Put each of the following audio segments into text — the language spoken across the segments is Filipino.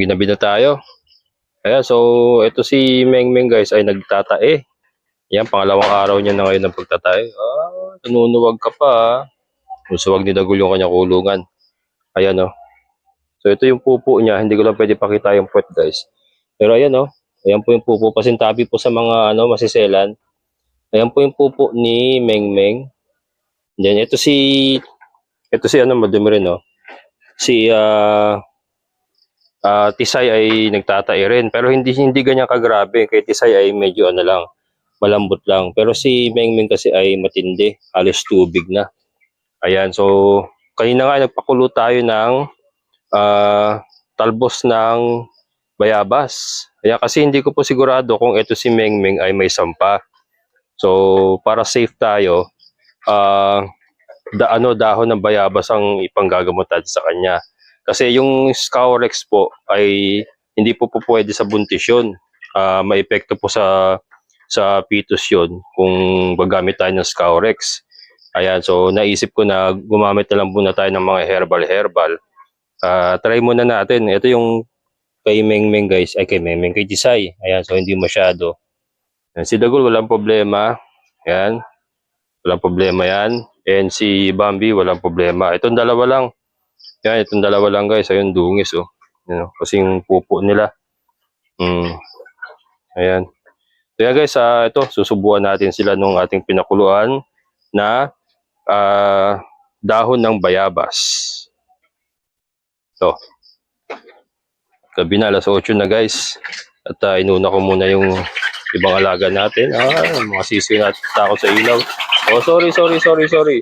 Ginabi na tayo. Ayan, so ito si Meng Meng guys ay nagtatae. Yan, pangalawang araw niya na ngayon ng pagtatae. Ah, nanunuwag ka pa ah. Gusto wag ni Dagul yung kanyang kulungan. Ayan oh. So ito yung pupo niya, hindi ko lang pwede pakita yung puwet guys. Pero ayan oh, ayan po yung pupo. Pasintabi po sa mga ano, masiselan. Ayan po yung pupo ni Meng Meng. Then ito si, ito si ano, madumi rin oh. Si ah ah, Tisay ay nagtatae rin. Pero hindi hindi ganyan kagrabe. Kay Tisay ay medyo ano lang, malambot lang. Pero si Meng Meng kasi ay matindi. Halos tubig na. Ayan, so kanina nga nagpakulo tayo ng ah, talbos ng bayabas. Ayan, kasi hindi ko po sigurado kung ito si Meng Meng ay may sampa. So, para safe tayo, ah da, ano, dahon ng bayabas ang ipanggagamot sa kanya. Kasi yung Scorex po ay hindi po po pwede sa buntis yun. Ah, may epekto po sa sa fetus yun kung gagamit tayo ng Scorex. Ayan, so naisip ko na gumamit na lang muna tayo ng mga herbal-herbal. Ah, try muna natin. Ito yung kay Meng Meng guys, ay kay Meng Meng, kay Jisay. Ayan, so hindi masyado. Ayan, si Dagul walang problema. Ayan, walang problema yan. And si Bambi walang problema. Itong dalawa lang. Yan, itong dalawa lang guys. Ayun, dungis oh. Yan, oh. Kasi yung pupo nila. Mm. Ayan. Kaya guys, ah, ito, susubuan natin sila nung ating pinakuluan na ah, dahon ng bayabas. Ito. Gabi na, alas 8 na guys. At ah, inuna ko muna yung ibang alaga natin. Ah, mga sisi natin takot sa ilaw. Oh, sorry, sorry, sorry, sorry.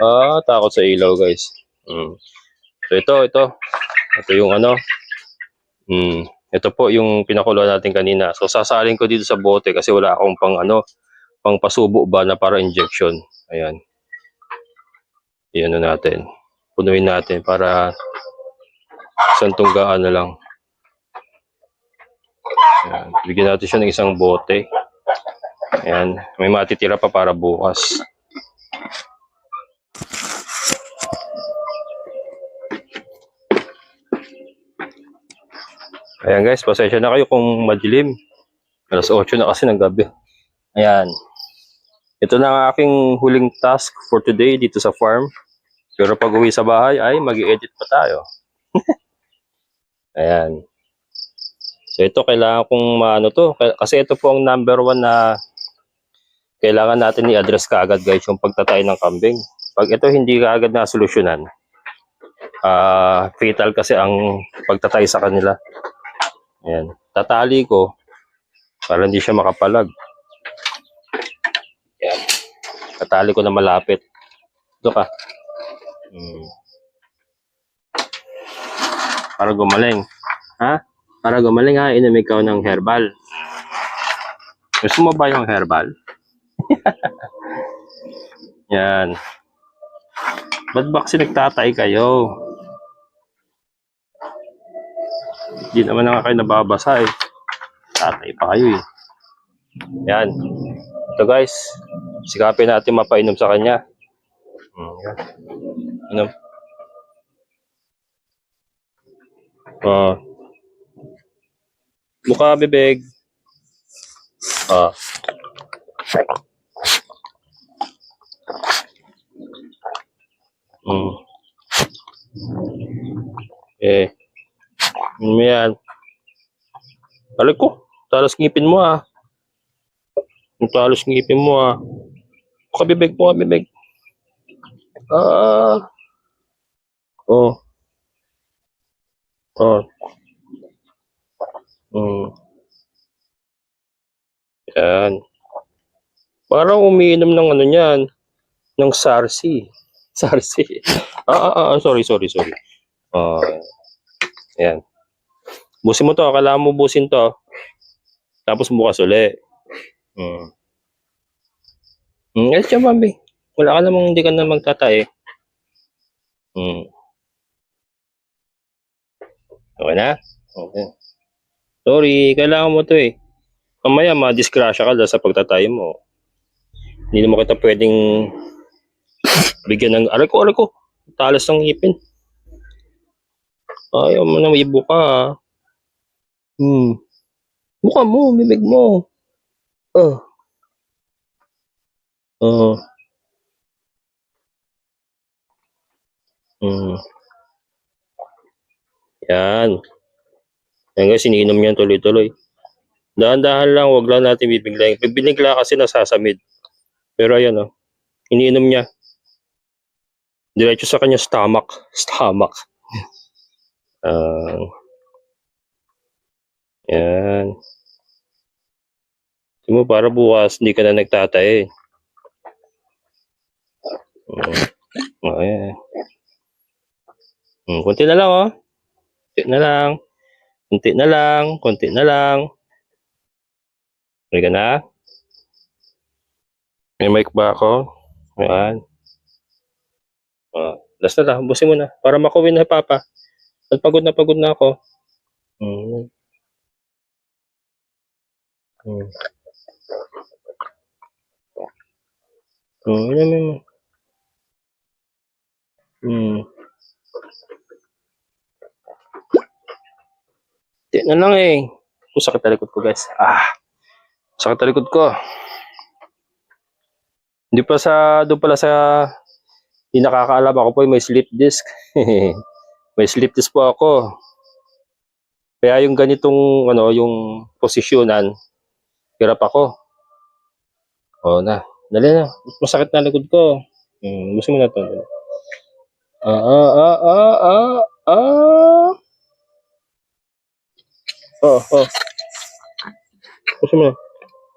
Ah, takot sa ilaw guys. Mm. So ito, ito. Ito yung ano. Mm. Ito po yung pinakulo natin kanina. So sasalin ko dito sa bote kasi wala akong pang ano, pang pasubo ba na para injection. Ayan. Iyan na natin. Punuin natin para isang tunggaan na lang. Ayan. Bigyan natin siya ng isang bote. Ayan. May matitira pa para bukas. Ayan guys, pasensya na kayo kung madilim. Alas 8 na kasi ng gabi. Ayan. Ito na ang aking huling task for today dito sa farm. Pero pag uwi sa bahay ay mag edit pa tayo. Ayan. So ito kailangan kong maano to. Kasi ito po ang number one na kailangan natin i-address kaagad guys yung pagtatay ng kambing. Pag ito hindi kaagad na solusyonan, ah fatal kasi ang pagtatay sa kanila. Ayan. Tatali ko para hindi siya makapalag. Ayan. Tatali ko na malapit. Ito ka. Hmm. Para gumaling. Ha? Para gumaling ha, inom ikaw ng herbal. Gusto mo ba yung herbal? Yan. Ba't ba kasi nagtatay kayo? Hindi naman na kayo nababasa eh. Tatay pa kayo eh. Yan. Ito guys. Sikapin natin mapainom sa kanya. Hmm. Inom. Ah. mukha bibig. Ah. Hmm. Eh. Ano mo yan? Balik ko. Talas ngipin mo ah. Ang talos ngipin mo ah. Mukha bibig mo, bibig. Ah. Oh. Oh. Hmm. Yan. Parang umiinom ng ano niyan. Ng sarsi. Sarsi. Ah, ah, ah, sorry, sorry, sorry. Ah. yan. Busin mo to. Kailangan mo busin to. Tapos bukas uli. Hmm. Hmm, eh, siya, mami. Wala ka namang hindi ka na magtatae. Hmm. Okay na? Okay. Sorry, kailangan mo to eh. Mamaya ma-disgrasya ka dahil sa pagtatay mo. Hindi naman kita pwedeng bigyan ng... Aray ko, aray ko. Talas ng ngipin. Ayaw mo na ibo ka. Hmm. Mukha mo, bibig mo. Oh. Oh. Hmm. Yan. Yan guys, iniinom niyan tuloy-tuloy. Dahan-dahan lang, wag lang natin bibiglayin. Pag binigla kasi nasasamid. Pero ayan oh, iniinom niya. Diretso sa kanya stomach. Stomach. Ah. Yan. Sabi mo, para bukas, hindi ka na nagtatae. Mm. Oh, ayan. Mm, kunti na lang, oh. Kunti na lang. Kunti na lang. Kunti na lang. Ka na? May mic ba ako? Ayan. Oh, last na lang. Busin mo na. Para makuwin na papa. At pagod na pagod na ako. Mm. Mm. Oh, inumin mo. Hmm. Di na lang eh. Oh, sakit na ko guys. Ah. Sakit na ko. Hindi pa sa, doon pala sa, hindi nakakaalam ako po may sleep disc. may sleep disc po ako. Kaya yung ganitong, ano, yung posisyonan, hirap ako. Oo na. Dali na. Masakit na likod ko. Hmm, gusto mo na to. Ah, ah, ah, ah, ah, ah. Oh, oh. Gusto mo na.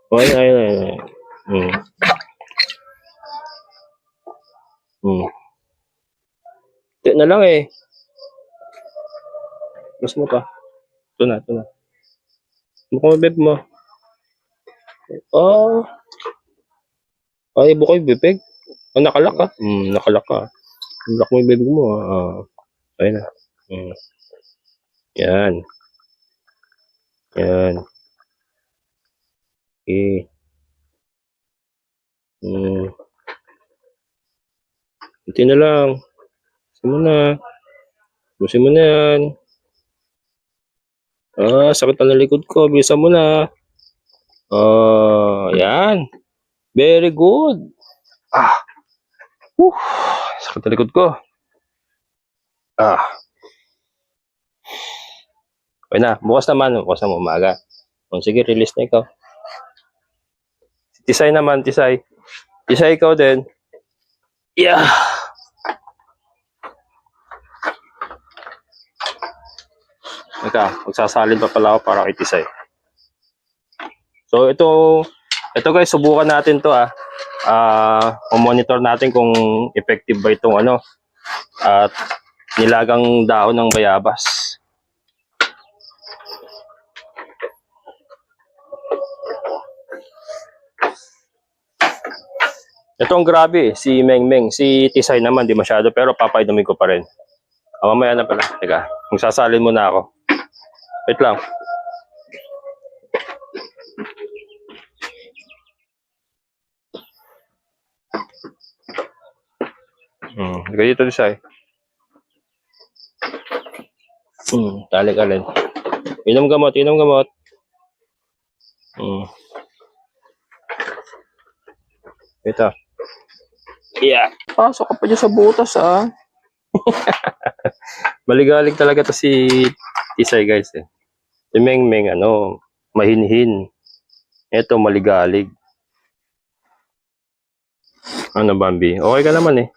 Oh, ayun, ayun, ayun. ayun. Hmm. Hmm. Di na lang eh. Gusto mo pa? Ito na, ito na. Mukhang beb mo. Oh. Ay, bukoy bibig. Oh, nakalak ka. Hmm, nakalak ka. Lock mo yung bibig mo. ah. Ah. Ayun na. Hmm. Yan. Yan. Okay. Hmm. Kunti na lang. Busin mo na. Busin mo na yan. Ah, sakit na likod ko. Bilisan mo na. Ah, yan. Very good. Ah. Whew. Sakit likod ko. Ah. Okay na. Bukas naman. Bukas na umaga. O, sige, release na ikaw. Tisay naman, Tisay. Tisay ikaw din. Yeah. Ika, magsasalin pa pala ako para kay Tisay. So, ito, ito guys, subukan natin to ah. Ah, monitor natin kung effective ba itong ano, at nilagang dahon ng bayabas. Ito grabe, eh, si Meng Meng. Si Tisay naman, di masyado, pero papainumin ko pa rin. Ah, mamaya na pala. Teka, magsasalin muna ako. Wait lang. Liga dito, Tisay. Hmm, talik alin. Inom gamot, inom gamot. Hmm. Ito. Yeah. Pasok ka pa dyan sa butas, ah. Maligalig talaga to si Tisay, guys, eh. Si Meng Meng, ano, mahinhin. Ito, maligalig. Ano, Bambi? Okay ka naman, eh.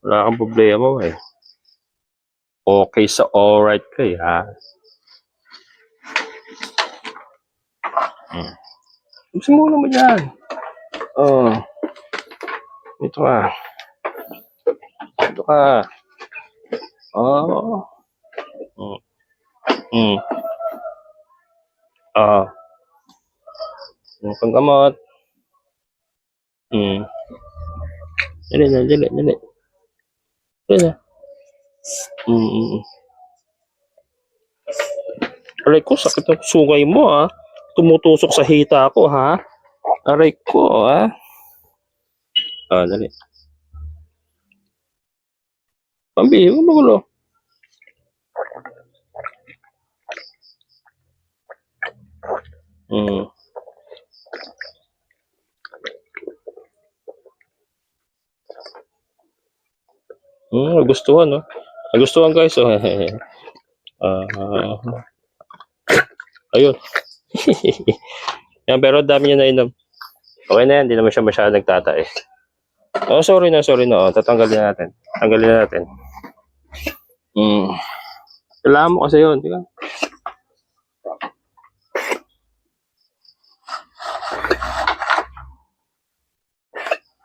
Wala kang problema, eh. Okay sa alright ka, eh, ha? Hmm. Gusto mo yan. Oh. Ito ka. Ito ka. Oh. Mm. Mm. Ah. Yung kang gamot. Mm. Dali dali, dali. Na. Mm, mm. Aray ko, sakit ng sungay mo, ha? Tumutusok sa hita ko, ha? Aray ko, ha? Ah, dali. Pambi, huwag magulo. Mm. Hmm, nagustuhan, no? Nagustuhan, guys, oh. Ah, ayun. yan, pero dami niya nainom. Okay na yan, hindi naman siya masyado nagtatae. Oh, sorry na, sorry na. Oh, tatanggalin na natin. Tanggalin na natin. Hmm. Kailangan mo kasi yun. Di ba?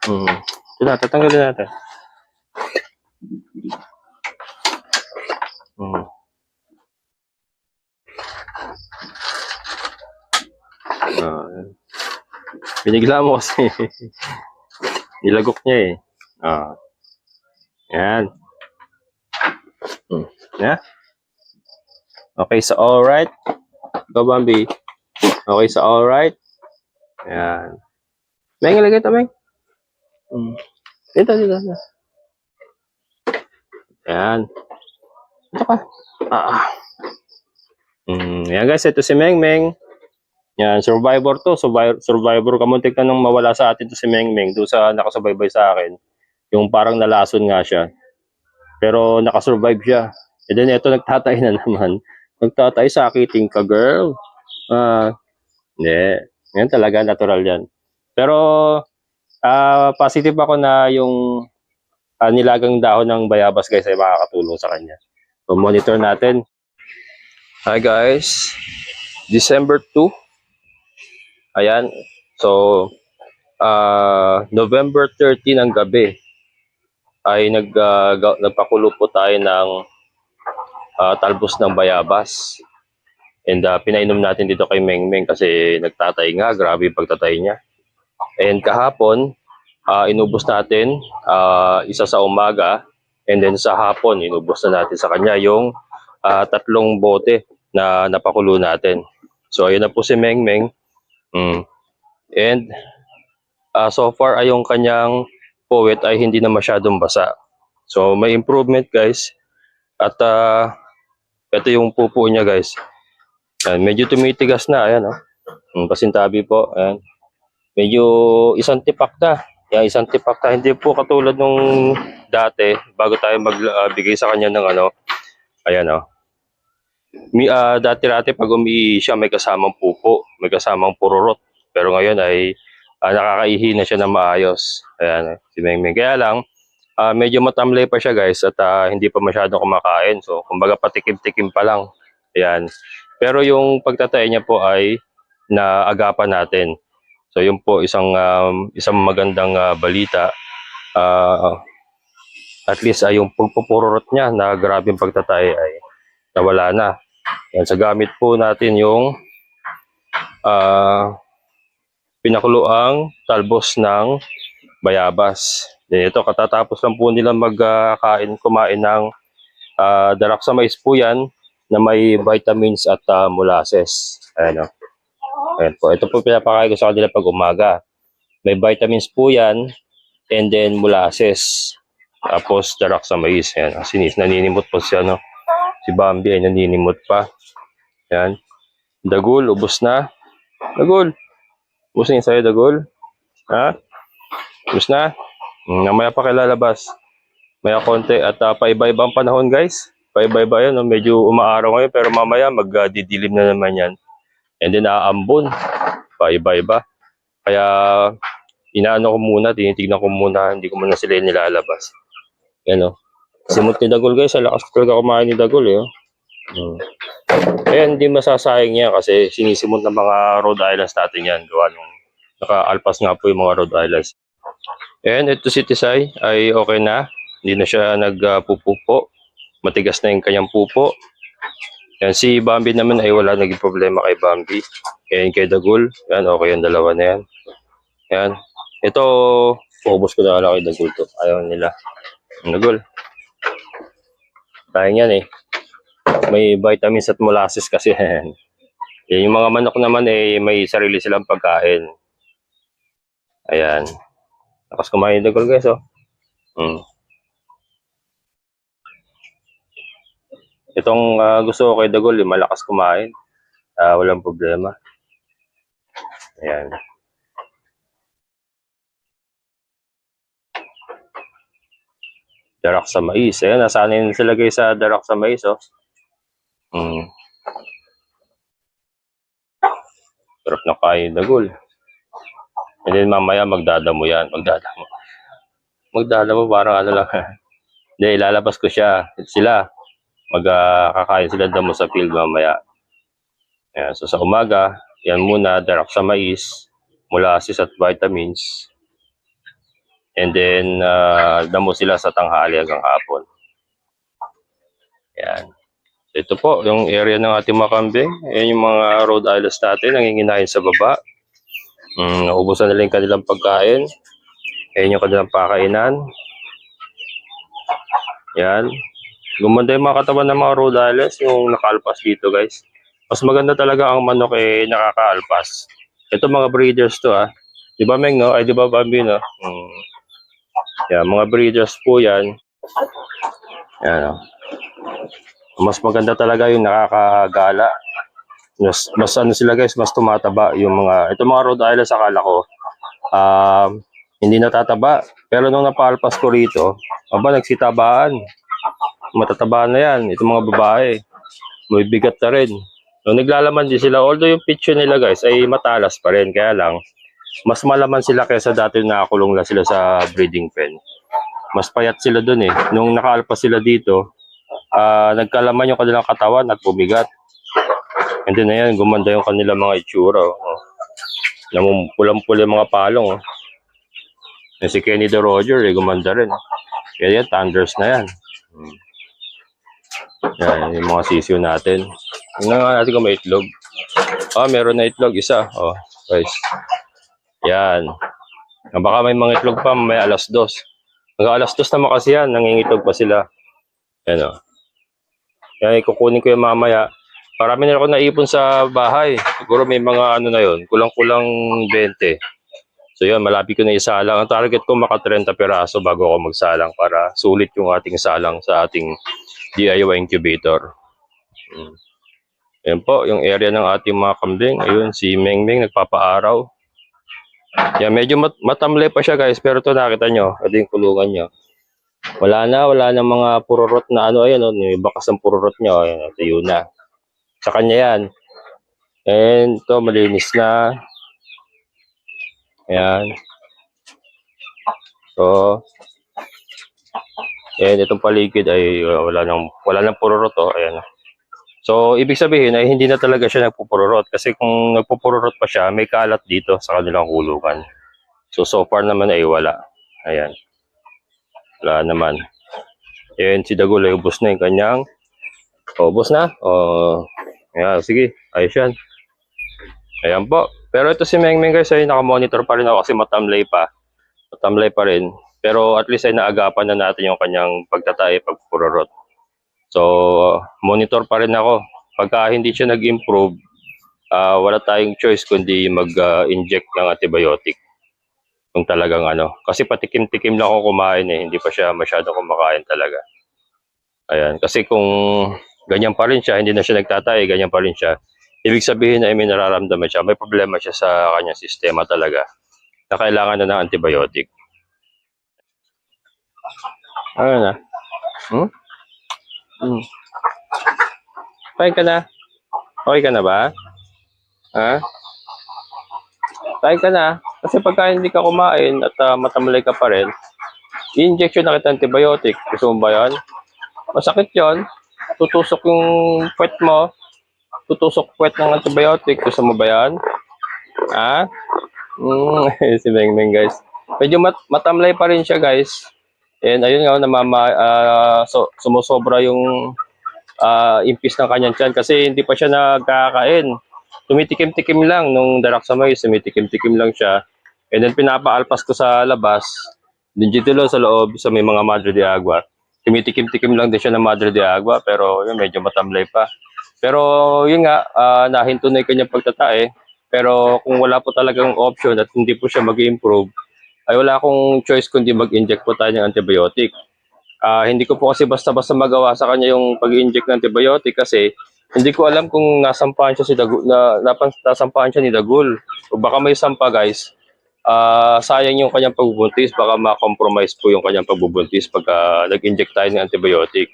Hmm. Ito na, tatanggalin natin. Hmm. Ah, yan. Binigla mo kasi. Nilagok niya eh. Ah. Yan. Hmm. Yeah? Okay, so alright. Go, Bambi. Okay, so alright. Yan. Meng, ilagay ito, Meng. Hmm. Dito, dito. Yan. Dito ka. Ah. Hmm. Yan guys, ito si Meng Meng. Yan, survivor to. Survivor, survivor. Kamuntik na nung mawala sa atin to si Meng Meng. Doon sa nakasubaybay sa akin. Yung parang nalason nga siya. Pero nakasurvive siya. E then ito nagtatay na naman. Nagtatay sa akiting ka, girl. Ah, hindi. Yan talaga, natural yan. Pero, ah positive ako na yung ah, nilagang dahon ng bayabas guys ay makakatulong sa kanya. So, monitor natin. Hi guys. December 2. Ayan. So, ah November 13 ang gabi ay nag, ga- nagpakulo po tayo ng ah, talbos ng bayabas. And ah, pinainom natin dito kay Meng Meng kasi nagtatay nga. Grabe pagtatay niya. And kahapon, ah, inubos natin ah, isa sa umaga. And then sa hapon, inubos na natin sa kanya yung ah, tatlong bote na napakulo natin. So, ayun na po si Meng Meng. Mm. And ah, so far ay yung kanyang poet ay hindi na masyadong basa. So may improvement guys. At ah, ito yung pupo niya guys. Ayan, medyo tumitigas na. Ayan oh. Mm, pasintabi po. Ayan. Medyo isang tipak na. Yan, isang tipak na. Hindi po katulad nung dati bago tayo magbigay sa kanya ng ano. Ayan oh. Mi, ah, dati-dati pag umiihi siya may kasamang pupo, may kasamang pururot. Pero ngayon ay ah, nakakaihi na siya ng maayos. Ayan, eh, si Meng Meng. Kaya lang, ah, medyo matamlay pa siya guys at ah, hindi pa masyadong kumakain. So, kumbaga patikim-tikim pa lang. Ayan. Pero yung pagtatay niya po ay naagapan natin. So, yun po isang um, isang magandang ah, balita. Ah, at least ay yung pagpupurot niya na grabing pagtatay ay nawala na. Yan, sa gamit po natin yung ah pinakuluang talbos ng bayabas. Then ito, katatapos lang po nila magkain, kumain ng uh, darak sa po yan na may vitamins at ah, molasses. Ayan, o. Ayan po. Ito po pinapakain ko sa kanila pag umaga. May vitamins po yan and then molasses. Tapos darak sa mais. Ayan, sinis, naninimot po siya, no? Si Bambi ay naninimot pa. Ayan. Dagul, ubos na. Dagul. Ubos na yung sa'yo, Dagul. Ha? Ubos na. Hmm, Namaya pa kilalabas. Maya konti. At uh, paiba-iba ang panahon, guys. Paiba-iba yan. No? Medyo umaaraw ngayon. Pero mamaya magdidilim na naman yan. And then aambon. Paiba-iba. Kaya inaano ko muna. Tinitignan ko muna. Hindi ko muna sila nilalabas. Yan o. Simot ni Dagol guys. Ang lakas talaga kumain ni Dagol eh. oh. Hmm. Kaya hindi masasayang yan kasi sinisimot ng mga Rhode Islands natin yan. Gawa nung naka-alpas nga po yung mga Rhode Islands. And ito si Tisay ay okay na. Hindi na siya nagpupupo. Matigas na yung kanyang pupo. Yan, si Bambi naman ay wala naging problema kay Bambi. Yan kay Dagul. Yan, okay yung dalawa na yan. Yan. Ito, focus ko na lang kay Dagul to. Ayaw nila. Dagul. Sayang yan eh may vitamins at molasses kasi. Eh, yung mga manok naman eh may sarili silang pagkain. Ayan. Tapos kumain ng dagol guys oh. Mm. Itong ah, gusto ko kay Dagol, malakas kumain. Ah, walang problema. Ayan. Darak sa mais. Ayan, nasanay na sila guys sa darak sa mais, oh. Mm. Sarap na kain dagol. And then mamaya magdadamo yan. Magdadamo. Magdadamo parang ano lang. Hindi, ilalabas ko siya. Sila. Magkakain sila damo sa field mamaya. Ayan, so sa umaga, yan muna, darak sa mais, molasses at vitamins. And then, uh, damo sila sa tanghali hanggang hapon. Yan. So, ito po, yung area ng ating mga kambing. Yan yung mga Rhode Islands natin, nanginginahin sa baba. Mm, naubusan nila yung kanilang pagkain. Yan yung kanilang pakainan. Yan. Gumanda yung mga katawan ng mga Rhode Islands, yung nakalpas dito guys. Mas maganda talaga ang manok eh nakakaalpas. Ito mga breeders to ah. Di ba Meng no? Ay di ba Bambi no? Mm. Yan, mga breeders po yan. Yan oh. Mas maganda talaga yung nakakagala. Mas, mas ano sila guys, mas tumataba yung mga, ito mga Rhode Islands akala ko, um, hindi natataba. Pero nung napalpas ko rito, aba nagsitabaan. Matataba na yan. Ito mga babae. May bigat na rin. Nung naglalaman din sila, although yung picture nila guys ay matalas pa rin. Kaya lang, mas malaman sila kaysa dati nakakulong lang sila sa breeding pen. Mas payat sila dun eh. Nung nakaalpas sila dito, ah nagkalaman yung kanilang katawan at bumigat. And then ayan, gumanda yung kanilang mga itsura. Oh. Namumpulang-pula yung mga palong. Oh. Si Kenny the Roger, eh, gumanda rin. Kaya yan, thunders na yan. Hmm. Yan, yung mga sisiyo natin. Tingnan nga natin kung may itlog. Ah, meron na itlog, isa. Oh, guys. Yan. Ah, Baka may mga itlog pa, may alas dos. Hanggang alas dos naman kasi yan, nangingitlog pa sila. Yan o. Yan, ikukunin ko yung mamaya. Marami na ako naipon sa bahay. Siguro may mga ano na yun, kulang-kulang 20. So yun, malapit ko na isalang. Ang target ko maka 30 peraso bago ako magsalang para sulit yung ating salang sa ating DIY incubator. Mm. Ayan po, yung area ng ating mga kambing. Ayun, si Meng Meng nagpapaaraw. Yan, medyo mat matamlay pa siya guys, pero ito nakita nyo, ito yung kulungan nyo. Wala na, wala na mga pururot na ano, ayan, oh, yung bakas ng pururot nyo, ayan, ito yun na. Sa kanya yan. And ito, malinis na. Ayan. So, ayan, itong paligid ay uh, wala nang, wala nang pururot, oh, ayan. So, ibig sabihin ay hindi na talaga siya nagpupururot kasi kung nagpupururot pa siya, may kalat dito sa kanilang kulungan. So, so far naman ay wala. Ayan. Wala naman. Ayan, si Dagul ay ubos na yung kanyang. O, ubos na? O, ayan, sige. Ayos yan. Ayan po. Pero ito si Meng Meng guys ay nakamonitor pa rin ako kasi matamlay pa. Matamlay pa rin. Pero at least ay naagapan na natin yung kanyang pagtatay, pagpururot. So, monitor pa rin ako. Pagka hindi siya nag-improve, ah, wala tayong choice kundi mag-inject ng antibiotic. Kung talagang ano. Kasi patikim-tikim lang ako kumain eh. Hindi pa siya masyado kumakain talaga. Ayan. Kasi kung ganyan pa rin siya, hindi na siya nagtatay, ganyan pa rin siya. Ibig sabihin na may nararamdaman siya. May problema siya sa kanyang sistema talaga. Na kailangan na ng antibiotic. Ano na? Hmm? Hmm. Okay ka na? Okay ka na ba? Ha? Tayo ka na. Kasi pagka hindi ka kumain at ah, matamlay ka pa rin, i-injection na kita antibiotic. Gusto mo ba yan? Masakit yon. Tutusok yung puwet mo. Tutusok puwet ng antibiotic. Gusto mo ba yan? Ha? Mm, si Meng Meng guys. Medyo mat matamlay pa rin siya guys. And ayun nga, namama, ah, so, sumusobra yung ah, impis ng kanyang tiyan kasi hindi pa siya nagkakain. Tumitikim-tikim lang nung darak sa mais, tumitikim-tikim lang siya. And then pinapaalpas ko sa labas, din sa loob sa may mga Madre de Agua. Tumitikim-tikim lang din siya ng Madre de Agua pero yun, medyo matamlay pa. Pero yun nga, ah, nahinto na yung kanyang pagtatae. Pero kung wala po talagang option at hindi po siya mag-improve, ay wala akong choice kundi mag-inject po tayo ng antibiotic. Ah, hindi ko po kasi basta-basta magawa sa kanya yung pag-inject ng antibiotic kasi Hindi ko alam kung nasampahan siya si Dagul, na, nasampahan siya ni Dagul. O baka may sampa guys. Ah, sayang yung kanyang pagbubuntis, baka ma-compromise po yung kanyang pagbubuntis pagka nag-inject tayo ng antibiotic.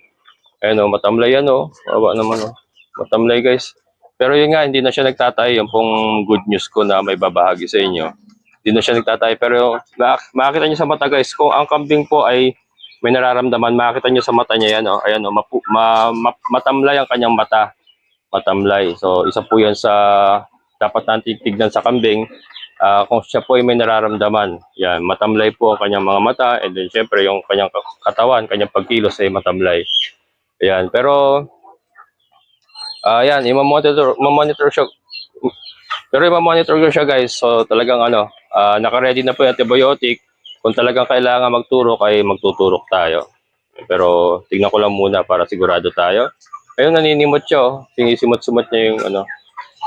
Ayun o, matamlay yan o. Awa naman o. Matamlay guys. Pero yun nga, hindi na siya nagtatay. Yung pong good news ko na may babahagi sa inyo. Hindi na siya nagtatay. Pero ma- makikita niyo sa mata guys, kung ang kambing po ay may nararamdaman, makikita niyo sa mata niya yan o. Ayan o, mapu- ma- ma- matamlay ang kanyang mata. Matamlay. So, isa po yan sa dapat natin tignan sa kambing. Ah, kung siya po ay may nararamdaman, yan, matamlay po ang kanyang mga mata and then syempre yung kanyang katawan, kanyang pagkilos ay matamlay. Ayan, pero yan, i-monitor, monitor siya. Pero i-monitor ko siya guys. So talagang ano, ah naka-ready na po yung antibiotic. Kung talagang kailangan magturok ay magtuturok tayo. Pero tignan ko lang muna para sigurado tayo. Ayun, naninimot siya. Oh. Sinisimot-simot niya yung ano.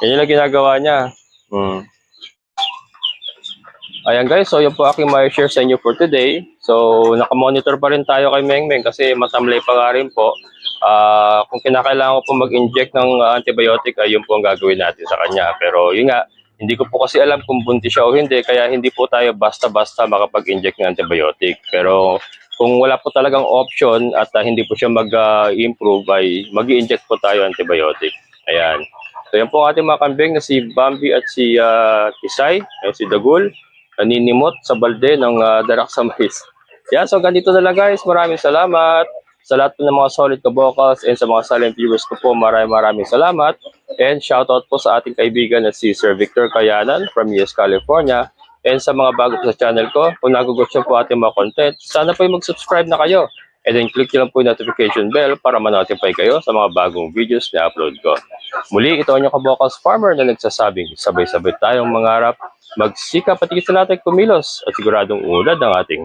Yan yung ginagawa niya. Hmm. Ayan guys, so yun po aking may share sa inyo for today. So nakamonitor pa rin tayo kay Meng Meng kasi matamlay pa rin po. Ah, kung kinakailangan ko po mag-inject ng ah, antibiotic, ay yun po ang gagawin natin sa kanya. Pero yun nga, hindi ko po kasi alam kung buntis siya o hindi, kaya hindi po tayo basta-basta makapag-inject ng antibiotic. Pero kung wala po talagang option at ah, hindi po siya mag-improve, ay mag inject po tayo antibiotic. Ayan. So yan po ang ating mga kambing na si Bambi at si ah, Tisay, ay si Dagul naninimot sa balde ng uh, darak sa mais. Yan, so ganito na lang guys. Maraming salamat sa lahat po ng mga solid kabokals and sa mga silent viewers ko po. Maraming maraming salamat. And shoutout po sa ating kaibigan na si Sir Victor Kayanan from US, California. And sa mga bago sa channel ko, kung nagugustuhan po ating mga content, sana po yung mag-subscribe na kayo. And then click nyo lang po yung notification bell para ma-notify kayo sa mga bagong videos na upload ko. Muli, ito ang inyong kabokals farmer na nagsasabing sabay-sabay tayong mangarap, magsikap at higit sa ay kumilos at siguradong ulad ang ating